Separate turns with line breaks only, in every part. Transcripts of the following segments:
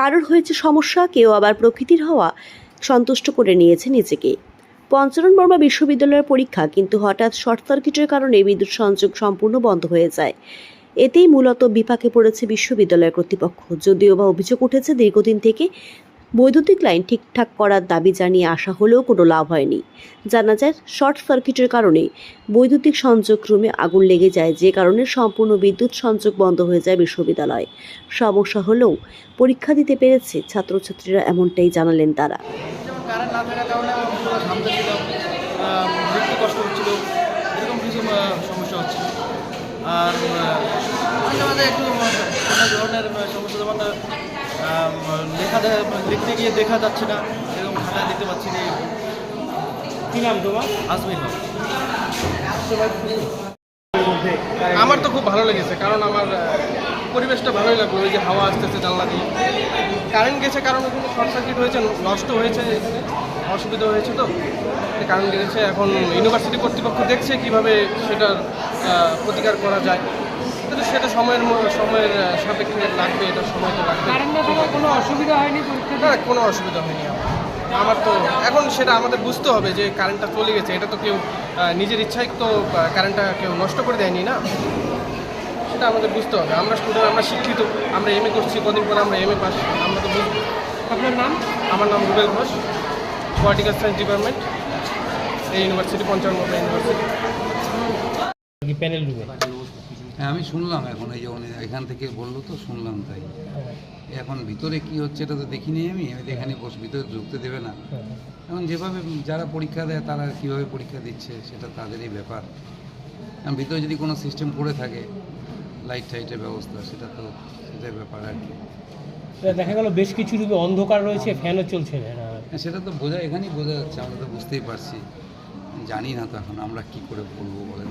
কারোর হয়েছে সমস্যা, কেউ আবার প্রকৃতির হওয়া সন্তুষ্ট করে নিয়েছে নিজেকে। পঞ্চরণ বর্মা বিশ্ববিদ্যালয়ের পরীক্ষা, কিন্তু হঠাৎ শর্ট সার্কিটের কারণে বিদ্যুৎ সংযোগ সম্পূর্ণ বন্ধ হয়ে যায়। এতেই মূলত বিপাকে পড়েছে বিশ্ববিদ্যালয় কর্তৃপক্ষ। যদিও বা অভিযোগ উঠেছে, দীর্ঘদিন থেকে বৈদ্যুতিক লাইন ঠিকঠাক করার দাবি জানিয়ে আসা হলেও কোনো লাভ হয়নি। জানা যায়, শর্ট সার্কিটের কারণে বৈদ্যুতিক সংযোগ রুমে আগুন লেগে যায়, যে কারণে সম্পূর্ণ বিদ্যুৎ সংযোগ বন্ধ হয়ে যায় বিশ্ববিদ্যালয়। সমস্যা হলেও পরীক্ষা দিতে পেরেছে ছাত্রছাত্রীরা এমনটাই জানালেন তারা।
আর লেখা লিখতে গিয়ে দেখা যাচ্ছে না এরকম খাতা দেখতে পাচ্ছি না
কি নাম তোমার?
আজমির হক। আমার তো খুব ভালো লেগেছে কারণ আমার পরিবেশটা ভালোই লাগল ওই যে হাওয়া আসতেছে জানলা দিয়ে। কারেন্ট গেছে কারণ ওখানে শর্ট সার্কিট হয়েছে নষ্ট হয়েছে এখানে অসুবিধা হয়েছে তো। কারেন্ট গেছে এখন ইউনিভার্সিটি কর্তৃপক্ষ দেখছে কীভাবে সেটার প্রতিকার করা যায়। কিন্তু সেটা সময়ের ম- সময়ের সাপেক্ষে লাগবে এটা সময় তো লাগবে।
কোনো অসুবিধা হয়নি পরীক্ষা
না কোনো অসুবিধা হয়নি আমার। তো এখন সেটা আমাদের বুঝতে হবে যে কারেন্টটা চলে গেছে এটা তো কেউ নিজের ইচ্ছায় তো কারেন্টটা কেউ নষ্ট করে দেয়নি না? সেটা আমাদের বুঝতে হবে। আমরা স্টুডেন্ট আমরা শিক্ষিত আমরা এম এ করছি কদিন পরে আমরা এম এ পাস আমরা তো বুঝব
আপনার নাম?
আমার নাম Rubel Ghosh political science department এই ইউনিভার্সিটি পঞ্চান্ন ইউনিভার্সিটি
প্যানেল রুমে
হ্যাঁ আমি শুনলাম এখন এই যে এখান থেকে বলল তো শুনলাম তাই। এখন ভিতরে কি হচ্ছে এটা তো দেখিনি আমি আমি তো এখানে বসে ভিতরে ঢুকতে দেবে না। এখন যেভাবে যারা পরীক্ষা দেয় তারা কীভাবে পরীক্ষা দিচ্ছে সেটা তাদেরই ব্যাপার। এখন ভিতরে যদি কোনো সিস্টেম করে থাকে লাইট টাইটের ব্যবস্থা সেটা তো সেটাই ব্যাপার আর কি।
দেখা গেল বেশ কিছু রুমে অন্ধকার রয়েছে ফ্যানও চলছে। না
হ্যাঁ, সেটা তো বোঝা এখানেই বোঝা যাচ্ছে আমরা তো বুঝতেই পারছি। জানি না তো এখন আমরা কি করে বলব বলেন।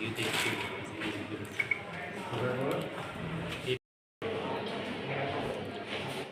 you did too.